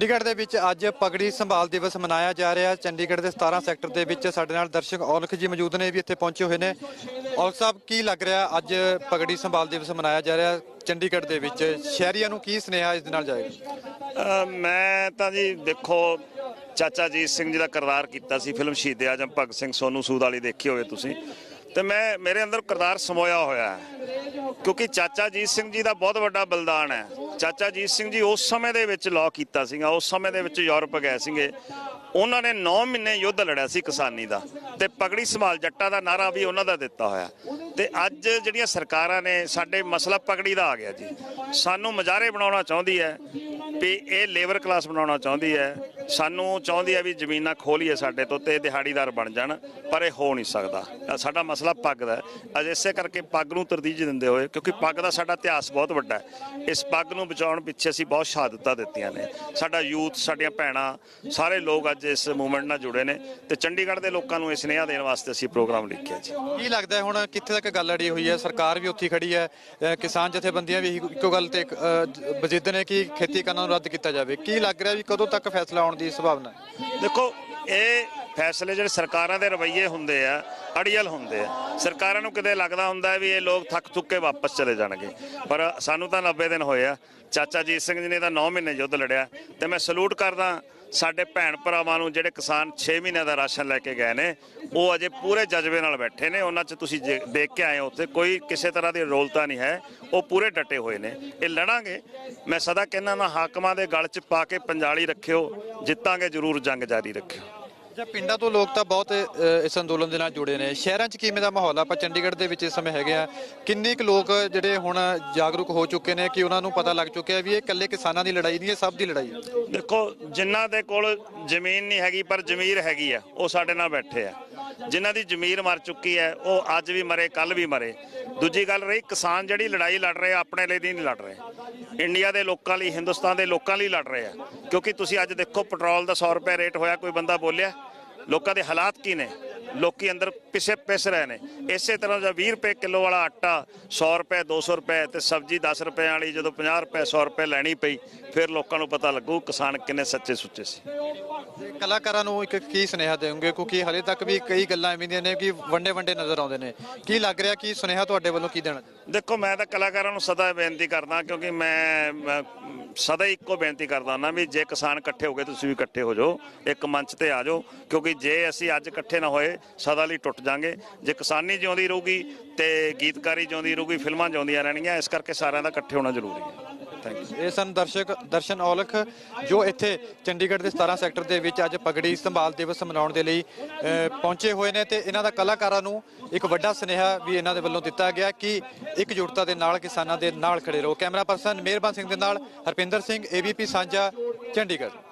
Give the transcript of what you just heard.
ਚੰਡੀਗੜ੍ਹ ਦੇ ਵਿੱਚ ਅੱਜ ਪਗੜੀ ਸੰਭਾਲ ਦਿਵਸ ਮਨਾਇਆ ਜਾ ਰਿਹਾ। ਚੰਡੀਗੜ੍ਹ ਦੇ 17 ਸੈਕਟਰ ਦੇ ਵਿੱਚ ਸਾਡੇ ਨਾਲ ਦਰਸ਼ਕ ਔਲਖ ਜੀ ਮੌਜੂਦ ਨੇ, ਵੀ ਇੱਥੇ ਪਹੁੰਚੇ ਹੋਏ ਨੇ। ਔਲਖ ਸਾਹਿਬ, ਕੀ ਲੱਗ ਰਿਹਾ ਅੱਜ ਪਗੜੀ ਸੰਭਾਲ ਦਿਵਸ ਮਨਾਇਆ ਜਾ ਰਿਹਾ ਚੰਡੀਗੜ੍ਹ ਦੇ ਵਿੱਚ? ਸ਼ਹਿਰੀਆਂ ਨੂੰ ਕੀ ਸੁਨੇਹਾ ਇਸ ਦੇ ਨਾਲ ਜਾਏਗਾ? ਮੈਂ ਤਾਂ ਜੀ ਦੇਖੋ, ਚਾਚਾ ਜੀਤ ਸਿੰਘ ਜੀ ਦਾ ਕਿਰਦਾਰ ਕੀਤਾ ਸੀ, ਫਿਲਮ ਸ਼ਹੀਦ ਆਜਮ ਭਗਤ ਸਿੰਘ ਸੋਨੂ ਸੂਦ ਵਾਲੀ ਦੇਖੀ ਹੋਵੇ ਤੁਸੀਂ। ਤੇ ਮੈਂ, ਮੇਰੇ ਅੰਦਰ ਕਿਰਦਾਰ ਸਮੋਇਆ ਹੋਇਆ ਹੈ। ਕਿਉਂਕਿ ਚਾਚਾ ਜੀਤ ਸਿੰਘ ਜੀ ਦਾ ਬਹੁਤ ਵੱਡਾ ਬਲਿਦਾਨ ਹੈ। ਚਾਚਾ ਜੀਤ ਸਿੰਘ ਜੀ ਉਸ ਸਮੇਂ ਦੇ ਵਿੱਚ ਲਾਅ ਕੀਤਾ ਸੀਗਾ, ਉਸ ਸਮੇਂ ਦੇ ਵਿੱਚ ਯੂਰਪ ਗਏ ਸੀਗੇ। ਉਹਨਾਂ ਨੇ 9 ਮਹੀਨੇ ਯੁੱਧ ਲੜਿਆ ਸੀ ਕਿਸਾਨੀ ਦਾ ਤੇ ਪਗੜੀ ਸੰਭਾਲ ਜੱਟਾਂ ਦਾ ਨਾਰਾ ਵੀ ਉਹਨਾਂ ਦਾ ਦਿੱਤਾ ਹੋਇਆ। ਤੇ ਅੱਜ ਜਿਹੜੀਆਂ ਸਰਕਾਰਾਂ ਨੇ ਸਾਡੇ ਮਸਲਾ ਪਗੜੀ ਦਾ ਆ ਗਿਆ ਜੀ, ਸਾਨੂੰ ਮਜ਼ਾਰੇ ਬਣਾਉਣਾ ਚਾਹੁੰਦੀ ਹੈ ਵੀ ਇਹ ਲੇਬਰ ਕਲਾਸ ਬਣਾਉਣਾ ਚਾਹੁੰਦੀ ਹੈ। ਸਾਨੂੰ ਚਾਹੁੰਦੀ ਹੈ ਵੀ ਜ਼ਮੀਨਾਂ ਖੋਲੀਏ ਸਾਡੇ ਤੋਂ ਤੇ ਦਿਹਾੜੀਦਾਰ ਬਣ ਜਾਣ ਪਰ ਇਹ ਹੋ ਨਹੀਂ ਸਕਦਾ। ਸਾਡਾ ਮਸਲਾ ਪੱਗ ਦਾ ਹੈ। ਅੱਜ ਇਸੇ ਕਰਕੇ ਪੱਗ ਨੂੰ ਤਰਜੀਹ ਦਿੰਦੇ ਹੋਏ ਕਿਉਂਕਿ ਪੱਗ ਦਾ ਸਾਡਾ ਇਤਿਹਾਸ ਬਹੁਤ ਵੱਡਾ ਹੈ। ਇਸ ਪੱਗ ਨੂੰ ਬਚਾਉਣ ਪਿੱਛੇ ਅਸੀਂ ਬਹੁਤ ਸ਼ਹਾਦਤਾਂ ਦਿੱਤੀਆਂ ਨੇ। ਸਾਡਾ ਯੂਥ ਸਾਡੀਆਂ ਭੈਣਾਂ ਸਾਰੇ ਲੋਕ ਅੱਜ ਇਸ ਮੂਵਮੈਂਟ ਨਾਲ ਜੁੜੇ ਨੇ ਤੇ ਚੰਡੀਗੜ੍ਹ ਦੇ ਲੋਕਾਂ ਨੂੰ ਇਹ ਸੁਨੇਹਾ ਦੇਣ ਵਾਸਤੇ ਅਸੀਂ ਪ੍ਰੋਗਰਾਮ ਲਿਖਿਆ ਜੀ। ਕੀ ਲੱਗਦਾ ਹੁਣ ਕਿੱਥੇ ਤੱਕ ਗੱਲ ਅੜੀ ਹੋਈ ਹੈ? ਸਰਕਾਰ ਵੀ ਉੱਥੇ ਹੀ ਖੜੀ ਹੈ। ਕਿਸਾਨ ਜਥੇਬੰਦੀਆਂ ਵੀ ਇੱਕੋ ਗੱਲ ਤੇ ਅ, ਬਜਿੱਦ ਨੇ ਕਿ ਖੇਤੀ ਕਾਨੂੰਨ ਰੱਦ ਕੀਤਾ ਜਾਵੇ। ਕੀ ਲੱਗ ਰਿਹਾ ਵੀ ਕਦੋਂ ਤੱਕ ਫੈਸਲਾ ਆਉਣ ਦੀ ਸੰਭਾਵਨਾ ਦੇਖੋ, ਇਹ ਫੈਸਲੇ ਜਿਹੜੇ ਸਰਕਾਰਾਂ ਦੇ ਰਵੱਈਏ ਹੁੰਦੇ ਆ, ਅੜੀਅਲ ਹੁੰਦੇ ਆ। ਸਰਕਾਰਾਂ ਨੂੰ ਕਿਤੇ ਲੱਗਦਾ ਹੁੰਦਾ ਵੀ ਇਹ ਲੋਕ ਥੱਕ ਥੁੱਕ ਕੇ ਵਾਪਸ ਚਲੇ ਜਾਣਗੇ। ਪਰ ਸਾਨੂੰ ਤਾਂ 90 ਦਿਨ ਹੋਏ ਆ। ਚਾਚਾ ਜੀਤ ਸਿੰਘ ਜੀ ਨੇ ਤਾਂ 9 ਮਹੀਨੇ ਯੁੱਧ ਲੜਿਆ। ਤੇ ਮੈਂ ਸਲੂਟ ਕਰਦਾ ਸਾਡੇ ਭੈਣ ਭਰਾਵਾਂ ਨੂੰ ਜਿਹੜੇ ਕਿਸਾਨ 6 ਮਹੀਨਿਆਂ ਦਾ ਰਾਸ਼ਨ ਲੈ ਕੇ ਗਏ ਨੇ, ਉਹ ਅਜੇ ਪੂਰੇ ਜਜ਼ਬੇ ਨਾਲ ਬੈਠੇ ਨੇ। ਉਹਨਾਂ 'ਚ ਤੁਸੀਂ ਜੇ- ਦੇਖ ਕੇ ਆਏ ਹੋ ਉੱਥੇ, ਕੋਈ ਕਿਸੇ ਤਰ੍ਹਾਂ ਦੀ ਰੋਲਤਾ ਨਹੀਂ ਹੈ। ਉਹ ਪੂਰੇ ਡਟੇ ਹੋਏ ਨੇ। ਇਹ ਲੜਾਂਗੇ। ਮੈਂ ਸਦਾ ਕਹਿੰਦਾ ਨਾ, ਹਾਕਮਾਂ ਦੇ ਗਲ 'ਚ ਪਾ ਕੇ ਪੰਜਾਲੀ ਰੱਖਿਓ, ਜਿੱਤਾਂਗੇ ਜ਼ਰੂਰ ਜੰਗ ਜਾਰੀ ਰੱਖਿਓ। ਜਾਂ ਪਿੰਡਾਂ ਤੋਂ ਲੋਕ ਤਾਂ ਬਹੁਤ ਅ, ਇਸ ਅੰਦੋਲਨ ਦੇ ਨਾਲ ਜੁੜੇ ਨੇ। ਸ਼ਹਿਰਾਂ 'ਚ ਕਿਵੇਂ ਦਾ ਮਾਹੌਲ ਆ? ਆਪਾਂ ਚੰਡੀਗੜ੍ਹ ਦੇ ਵਿੱਚ ਇਸ ਸਮੇਂ ਹੈਗੇ ਆ। ਕਿੰਨੇ ਕੁ ਲੋਕ ਜਿਹੜੇ ਹੁਣ ਜਾਗਰੂਕ ਹੋ ਚੁੱਕੇ ਨੇ ਕਿ ਉਹਨਾਂ ਨੂੰ ਪਤਾ ਲੱਗ ਚੁੱਕਿਆ ਵੀ ਇਹ ਇਕੱਲੇ ਕਿਸਾਨਾਂ ਦੀ ਲੜਾਈ ਨਹੀਂ ਇਹ ਸਭ ਦੀ ਲੜਾਈ ਹੈ ਦੇਖੋ ਜਿਨ੍ਹਾਂ ਦੇ ਕੋਲ ਜ਼ਮੀਨ ਨਹੀਂ ਹੈਗੀ ਪਰ ਜ਼ਮੀਰ ਹੈਗੀ ਆ ਉਹ ਸਾਡੇ ਨਾਲ ਬੈਠੇ ਆ। ਜਿਨ੍ਹਾਂ ਦੀ ਜ਼ਮੀਰ ਮਰ ਚੁੱਕੀ ਹੈ, ਉਹ ਅੱਜ ਵੀ ਮਰੇ ਕੱਲ ਵੀ ਮਰੇ। ਦੂਜੀ ਗੱਲ ਰਹੀ, ਕਿਸਾਨ ਜਿਹੜੀ ਲੜਾਈ ਲੜ ਰਹੇ ਆ, ਆਪਣੇ ਲਈ ਨਹੀਂ ਲੜ ਰਹੇ। ਇੰਡੀਆ ਦੇ ਲੋਕਾਂ ਲਈ, ਹਿੰਦੁਸਤਾਨ ਦੇ ਲੋਕਾਂ ਲਈ ਲੜ ਰਹੇ ਆ। ਕਿਉਂਕਿ ਤੁਸੀਂ ਅੱਜ ਦੇਖੋ, ਪੈਟਰੋਲ ਦਾ 100 ਰੁਪਏ ਰੇਟ ਹੋਇਆ, ਕੋਈ ਬੰਦਾ ਬੋਲਿਆ, ਲੋਕਾਂ ਦੇ ਹਾਲਾਤ ਕੀ ਨੇ? ਲੋਕੀ ਅੰਦਰ ਪਿਸੇ ਪਿਸ ਰਹੇ ਨੇ। ਇਸੇ ਤਰ੍ਹਾਂ ਦਾ 20 ਰੁਪਏ ਕਿਲੋ ਵਾਲਾ ਆਟਾ 100 ਰੁਪਏ 200 ਰੁਪਏ ਤੇ ਸਬਜ਼ੀ 10 ਰੁਪਏ ਵਾਲੀ ਜਦੋਂ 50 ਰੁਪਏ 100 ਰੁਪਏ ਲੈਣੀ ਪਈ ਫਿਰ ਲੋਕਾਂ ਨੂੰ ਪਤਾ ਲੱਗੂ ਕਿਸਾਨ ਕਿੰਨੇ ਸੱਚੇ ਸੁੱਚੇ ਸੀ। ਕਲਾਕਾਰਾਂ ਨੂੰ ਇੱਕ ਕੀ ਸੁਨੇਹਾ ਦੇਵੋਗੇ? ਕਿਉਂਕਿ ਹਲੇ ਤੱਕ ਵੀ ਕਈ ਗੱਲਾਂ ਐਵੇਂ ਦੀਆਂ ਨੇ ਕਿ ਵੰਡੇ ਵੰਡੇ ਨਜ਼ਰ ਆਉਂਦੇ ਨੇ। ਕੀ ਲੱਗ ਰਿਹਾ? ਕੀ ਸੁਨੇਹਾ ਤੁਹਾਡੇ ਵੱਲੋਂ ਕੀ ਦੇਣਾ ਦੇਖੋ ਮੈਂ ਤਾਂ ਕਲਾਕਾਰਾਂ ਨੂੰ ਸਦਾ ਬੇਨਤੀ ਕਰਦਾ ਕਿਉਂਕਿ ਮੈਂ ਮੈਂ ਸਦਾ ਇੱਕੋ ਬੇਨਤੀ ਕਰਦਾ ਹੁੰਦਾ ਵੀ ਜੇ ਕਿਸਾਨ ਇਕੱਠੇ ਹੋ ਗਏ ਤੁਸੀਂ ਵੀ ਇਕੱਠੇ ਹੋ ਜਾਓ। ਇੱਕ ਮੰਚ ਤੇ ਆ ਜਾਓ ਕਿਉਂਕਿ ਜੇ ਅਸੀਂ ਅੱਜ ਇਕੱਠੇ ਨਾ ਹੋਏ ਸਦਾ ਲਈ ਟੁੱਟ ਜਾਾਂਗੇ। ਜੇ ਕਿਸਾਨੀ ਜਿਉਂਦੀ ਰਹੂਗੀ ਤੇ ਗੀਤਕਾਰੀ ਜਿਉਂਦੀ ਰਹੂਗੀ ਫਿਲਮਾਂ ਜਿਉਂਦੀਆਂ ਰਹਿਣਗੀਆਂ ਇਸ ਕਰਕੇ ਸਾਰਿਆਂ ਦਾ ਇਕੱਠੇ ਹੋਣਾ ਜ਼ਰੂਰੀ ਹੈ। ਇਹ ਸਨ ਦਰਸ਼ਕ ਦਰਸ਼ਨ ਔਲਖ ਜੋ ਇੱਥੇ ਚੰਡੀਗੜ੍ਹ ਦੇ 17 ਸੈਕਟਰ ਦੇ ਵਿੱਚ ਅੱਜ ਪਗੜੀ ਸੰਭਾਲ ਦਿਵਸ ਮਨਾਉਣ ਦੇ ਲਈ ਅਹ, ਪਹੁੰਚੇ ਹੋਏ ਨੇ ਤੇ ਇਹਨਾਂ ਦਾ ਕਲਾਕਾਰਾਂ ਨੂੰ ਇੱਕ ਵੱਡਾ ਸੁਨੇਹਾ ਵੀ ਇਹਨਾਂ ਦੇ ਵੱਲੋਂ ਦਿੱਤਾ ਗਿਆ ਕਿ ਇੱਕ ਇਕਜੁੱਟਤਾ ਦੇ ਨਾਲ ਕਿਸਾਨਾਂ ਦੇ ਨਾਲ ਖੜੇ ਰਹੋ। ਕੈਮਰਾ ਪਰਸਨ ਮਿਹਰਬਾਨ ਸਿੰਘ ਦੇ ਨਾਲ ਹਰਪਿੰਦਰ ਸਿੰਘ ਏਬੀਪੀ ਸਾਂਝਾ ਚੰਡੀਗੜ੍ਹ।